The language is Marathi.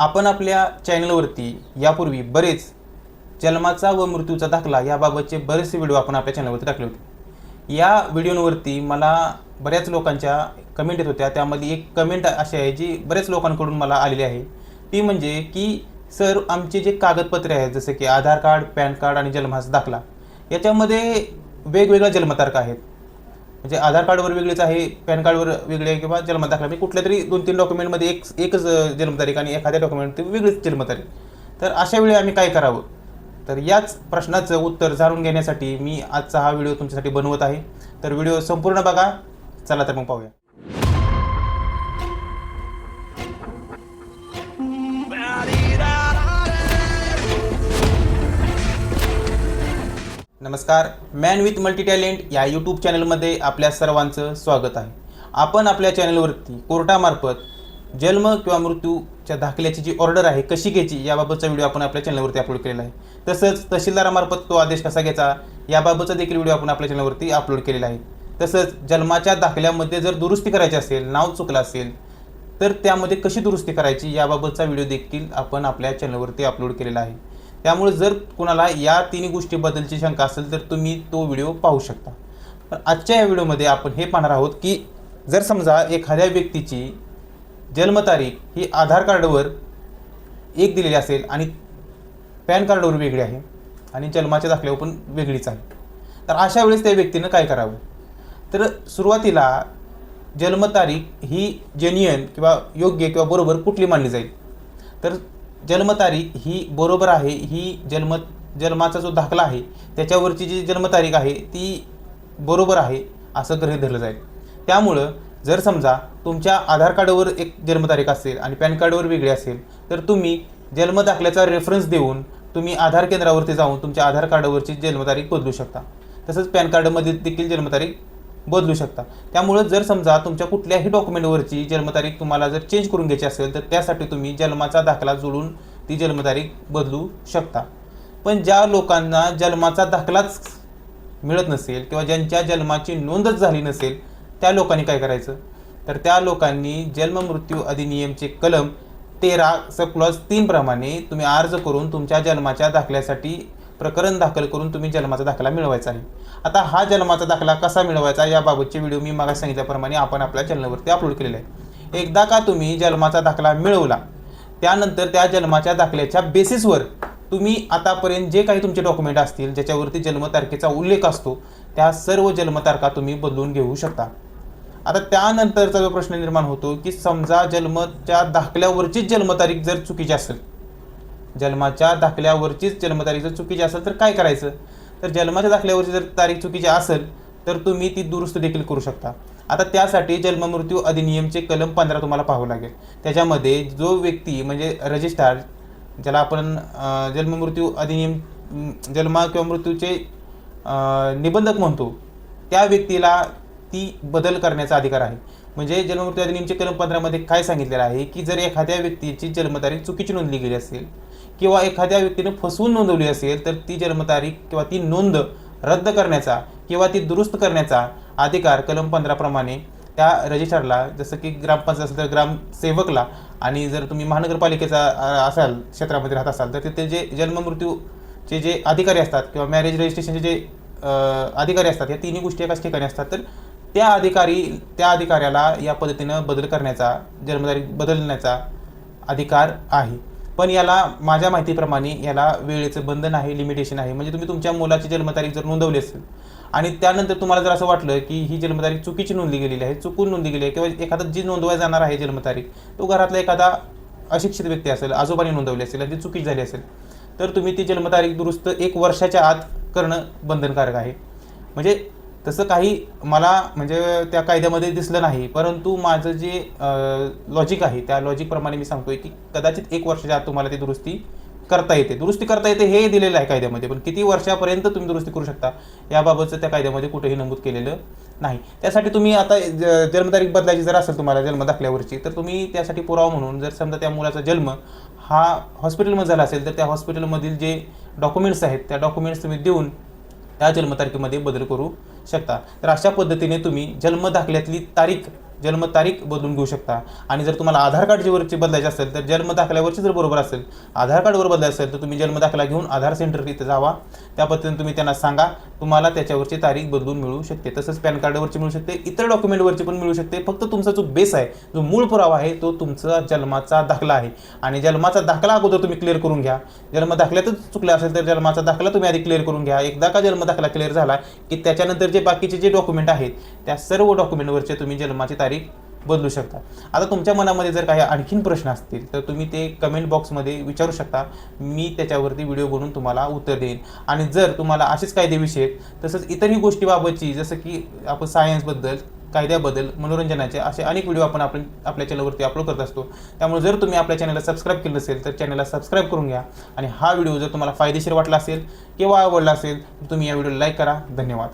आपण आपल्या चॅनलवरती यापूर्वी बरेच जन्माचा व मृत्यूचा दाखला याबाबतचे बरेचसे व्हिडिओ आपण आपल्या चॅनलवरती टाकले होते. या व्हिडिओवरती मला बऱ्याच लोकांच्या कमेंट येत होत्या. त्यामध्ये एक कमेंट अशी आहे जी बऱ्याच लोकांकडून मला आलेली आहे. ती म्हणजे की सर आमचे जे कागदपत्रे आहेत जसे की आधार कार्ड पॅन कार्ड आणि जन्माचा दाखला याच्यामध्ये वेगवेगळ्या जन्मतारखा आहेत. म्हणजे आधार कार्डवर वेगळीच आहे पॅन कार्डवर वेगळी आहे किंवा जन्मदाखला म्हणजे कुठल्या तरी दोन तीन डॉक्युमेंटमध्ये एक एकच जन्मतारीख आणि एखाद्या डॉक्युमेंट वेगळीच जन्मतारीख. तर अशा वेळी आम्ही काय करावं? तर याच प्रश्नाचं उत्तर जाणून घेण्यासाठी मी आजचा हा व्हिडिओ तुमच्यासाठी बनवत आहे. तर व्हिडिओ संपूर्ण बघा. चला तर मग पाहूया. नमस्कार मॅन विथ मल्टी टॅलेंट या यूट्यूब चॅनलमध्ये आपल्या सर्वांचं स्वागत आहे. आपण आपल्या चॅनलवरती कोर्टामार्फत जन्म किंवा मृत्यूच्या दाखल्याची जी ऑर्डर आहे कशी घ्यायची याबाबतचा व्हिडिओ आपण आपल्या चॅनलवरती अपलोड केलेला आहे. तसंच तहसीलदारामार्फत तो आदेश कसा घ्यायचा याबाबतचा देखील व्हिडिओ आपण आपल्या चॅनलवरती अपलोड केलेला आहे. तसंच जन्माच्या दाखल्यामध्ये जर दुरुस्ती करायची असेल नाव चुकलं असेल तर त्यामध्ये कशी दुरुस्ती करायची याबाबतचा व्हिडिओ देखील आपण आपल्या चॅनलवरती अपलोड केलेला आहे. त्यामुळे जर कुणाला या तिन्ही गोष्टीबद्दलची शंका असेल तर तुम्ही तो व्हिडिओ पाहू शकता. पण आजच्या या व्हिडिओमध्ये आपण हे पाहणार आहोत की जर समजा एखाद्या व्यक्तीची जन्मतारीख ही आधार कार्डवर एक दिलेली असेल आणि पॅन कार्डवर वेगळी आहे आणि जन्माच्या दाखल्यावर पण वेगळीच आहे तर अशा वेळेस त्या व्यक्तीनं काय करावं? तर सुरुवातीला जन्मतारीख ही जेन्युअन किंवा योग्य किंवा बरोबर कुठली मानली जाईल? तर जन्मतारीख ही बरोबर आहे ही जन्म जन्माचा जो दाखला आहे त्याच्यावरची जी जन्मतारीख आहे ती बरोबर आहे असं गृहीत धरलं जाईल. त्यामुळं जर समजा तुमच्या आधार कार्डवर एक जन्मतारीख असेल आणि पॅन कार्डवर वेगळी असेल तर तुम्ही जन्मदाखल्याचा रेफरन्स देऊन तुम्ही आधार केंद्रावरती जाऊन तुमच्या आधार कार्डवरची जन्मतारीख बदलू शकता. तसंच पॅन कार्डमध्ये देखील जन्मतारीख बदलू शकता. त्यामुळं जर समजा तुमच्या कुठल्याही डॉक्युमेंटवरची जन्मतारीख तुम्हाला जर चेंज करून घ्यायची असेल तर त्यासाठी तुम्ही जन्माचा दाखला जोडून ती जन्मतारीख बदलू शकता. पण ज्या लोकांना जन्माचा दाखलाच मिळत नसेल किंवा ज्यांच्या जन्माची नोंदच झाली नसेल त्या लोकांनी काय करायचं? तर त्या लोकांनी जन्म मृत्यू अधिनियमचे कलम तेरा सब तीनप्रमाणे तीन प्रमाणे तुम्ही अर्ज करून तुमच्या जन्माच्या दाखल्यासाठी प्रकरण दाखल करून तुम्ही जन्माचा दाखला मिळवायचा आहे. आता हा जन्माचा दाखला कसा मिळवायचा याबाबतचे व्हिडिओ मी मागा सांगितल्याप्रमाणे आपण आपल्या चॅनलवरती अपलोड केलेले आहे एकदा का तुम्ही जन्माचा दाखला मिळवला त्यानंतर त्या जन्माच्या दाखल्याच्या बेसिसवर तुम्ही आतापर्यंत जे काही तुमचे डॉक्युमेंट असतील ज्याच्यावरती जन्मतारखेचा उल्लेख असतो त्या सर्व जन्मतारखा तुम्ही बदलून घेऊ शकता. आता त्यानंतरचा जो प्रश्न निर्माण होतो की समजा जन्मच्या दाखल्यावरचीच जन्मतारीख जर चुकीची असेल जन्माच्या दाखल्यावरचीच जन्मतारीख जर चुकीची असेल तर काय करायचं? तर जन्माच्या दाखल्यावरची जर तारीख चुकीची असेल तर तुम्ही ती दुरुस्त देखील करू शकता. आता त्यासाठी जन्ममृत्यू अधिनियमचे कलम पंधरा तुम्हाला पाहावं लागेल. त्याच्यामध्ये जो व्यक्ती म्हणजे रजिस्ट्रार ज्याला आपण जन्ममृत्यू अधिनियम जन्म किंवा मृत्यूचे निबंधक म्हणतो त्या व्यक्तीला ती बदल करण्याचा अधिकार आहे. म्हणजे जन्ममृत्यू अधिनियमचे कलम पंधरामध्ये काय सांगितलेलं आहे की जर एखाद्या व्यक्तीची जन्मतारीख चुकीची नोंदली गेली असेल किंवा एखाद्या व्यक्तीने फसवून नोंदवली असेल तर ती जन्मतारीख किंवा ती नोंद रद्द करण्याचा किंवा ती दुरुस्त करण्याचा अधिकार कलम पंधराप्रमाणे त्या रजिस्ट्रारला जसं की ग्रामपंचायत असेल तर ग्रामसेवकला आणि जर तुम्ही महानगरपालिकेचा असाल क्षेत्रामध्ये राहत असाल तर तिथे जे जन्ममृत्यूचे जे अधिकारी असतात किंवा मॅरेज रजिस्ट्रेशनचे जे अधिकारी असतात या तिन्ही गोष्टी एकाच ठिकाणी असतात तर त्या अधिकारी त्या अधिकाऱ्याला या पद्धतीनं बदल करण्याचा जन्मतारीख बदलण्याचा अधिकार आहे. पण याला माझ्या माहितीप्रमाणे याला वेळेचं बंधन आहे लिमिटेशन आहे. म्हणजे तुम्ही तुमच्या मुलाची जन्मतारीख जर नोंदवली असेल आणि त्यानंतर तुम्हाला जर असं वाटलं की ही जन्मतारीख चुकीची नोंदली गेलेली आहे चुकून नोंदली गेली आहे किंवा एखादा जी नोंदवाय जाणार आहे जन्मतारीख तो घरातला एखादा अशिक्षित व्यक्ती असेल आजोबाने नोंदवली असेल आणि ती चुकीची झाली असेल तर तुम्ही ती जन्मतारीख दुरुस्त एक वर्षाच्या आत करणं बंधनकारक आहे. म्हणजे तसं काही मला म्हणजे त्या कायद्यामध्ये दिसलं नाही परंतु माझं जे लॉजिक आहे त्या लॉजिकप्रमाणे मी सांगतोय की कदाचित एक वर्षाच्या आत तुम्हाला ती दुरुस्ती करता येते. दुरुस्ती करता येते हे दिलेलं आहे कायद्यामध्ये पण किती वर्षापर्यंत तुम्ही दुरुस्ती करू शकता याबाबतचं त्या कायद्यामध्ये कुठेही नमूद केलेलं नाही. त्यासाठी तुम्ही आता ज- जन्मतारीख बदलायची जर असेल तुम्हाला जन्म दाखल्यावरची तर तुम्ही त्यासाठी पुरावा म्हणून जर समजा त्या मुलाचा जन्म हा हॉस्पिटलमध्ये झाला असेल तर त्या हॉस्पिटलमधील जे डॉक्युमेंट्स आहेत त्या डॉक्युमेंट्स तुम्ही देऊन त्या जन्मतारखेमध्ये बदल करू शकता. तर अशा पद्धतीने तुम्ही जन्म दाखल्यातली तारीख जन्मतारीख बदलून घेऊ शकता. आणि जर तुम्हाला आधार कार्डची वरची बदलायची असेल तर जन्मदाखल्यावरची जर बरोबर असेल आधार कार्डवर बदलायचं असेल तर तुम्ही जन्मदाखला घेऊन आधार सेंटर तिथे जावा. त्या पद्धतीने तुम्ही त्यांना सांगा तुम्हाला त्याच्यावरची तारीख बदलून मिळू शकते. तसंच पॅन कार्डवरची मिळू शकते इतर डॉक्युमेंटवरची पण मिळू शकते. फक्त तुमचा जो बेस आहे जो मूळ पुरावा आहे तो तुमचा जन्माचा दाखला आहे. आणि जन्माचा दाखला अगोदर तुम्ही क्लिअर करून घ्या. जन्म दाखल्यातच चुकला असेल तर जन्माचा दाखला तुम्ही आधी क्लिअर करून घ्या. एकदा का जन्म दाखला क्लिअर झाला की त्याच्यानंतर जे बाकीचे जे डॉक्युमेंट आहेत त्या सर्व डॉक्युमेंटवरचे तुम्ही जन्माची तारीख बदलू शकता आता तुमच्या मनामध्ये जर काही आणखीन प्रश्न असतील तर तुम्ही ते कमेंट बॉक्समध्ये विचारू शकता. मी त्याच्यावरती व्हिडिओ बनवून तुम्हाला उत्तर देईन. आणि जर तुम्हाला असेच कायदेविषयक तसंच इतरही गोष्टीबाबतची जसं की आपण सायन्सबद्दल कायद्याबद्दल मनोरंजनाचे असे अनेक व्हिडिओ आपण आपण आपल्या चॅनलवरती अपलोड करत असतो. त्यामुळे जर तुम्ही आपल्या चॅनलला सबस्क्राईब केलं नसेल तर चॅनलला सबस्क्राईब करून घ्या. आणि हा व्हिडिओ जर तुम्हाला फायदेशीर वाटला असेल किंवा आवडला असेल तर तुम्ही या व्हिडिओला लाईक करा. धन्यवाद.